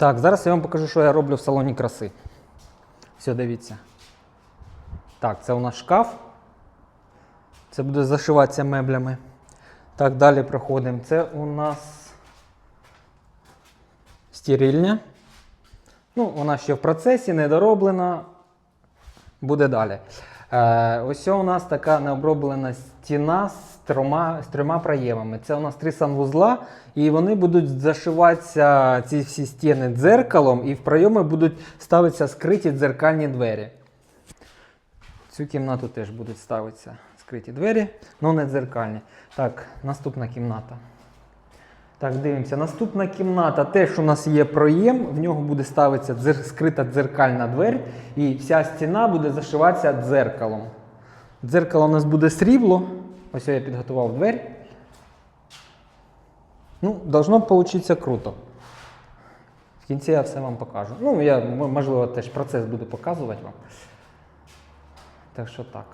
Так, зараз я вам покажу, що я роблю в салоні краси. Все, дивіться. Так, це у нас шкаф. Це буде зашиватися меблями. Так, далі проходимо. Це у нас стірильня. Ну, вона ще в процесі, не дороблена. Буде далі. Е, ось у нас така необроблена стіна з трьома, з трьома проємами. Це у нас три санвузла, і вони будуть зашиватися ці всі стіни дзеркалом, і в пройоми будуть ставитися скриті дзеркальні двері. Цю кімнату теж будуть ставитися скриті двері, але не дзеркальні. Так, наступна кімната. Так, дивимося. Наступна кімната. Теж у нас є проєм, в нього буде ставитися дзер... скрита дзеркальна двері, і вся стіна буде зашиватися дзеркалом. Дзеркало у нас буде срібло. Ось я підготував двері. Ну, должно получитися круто. В кінці я все вам покажу. Ну, я, можливо, теж процес буду показувати вам. Так що так.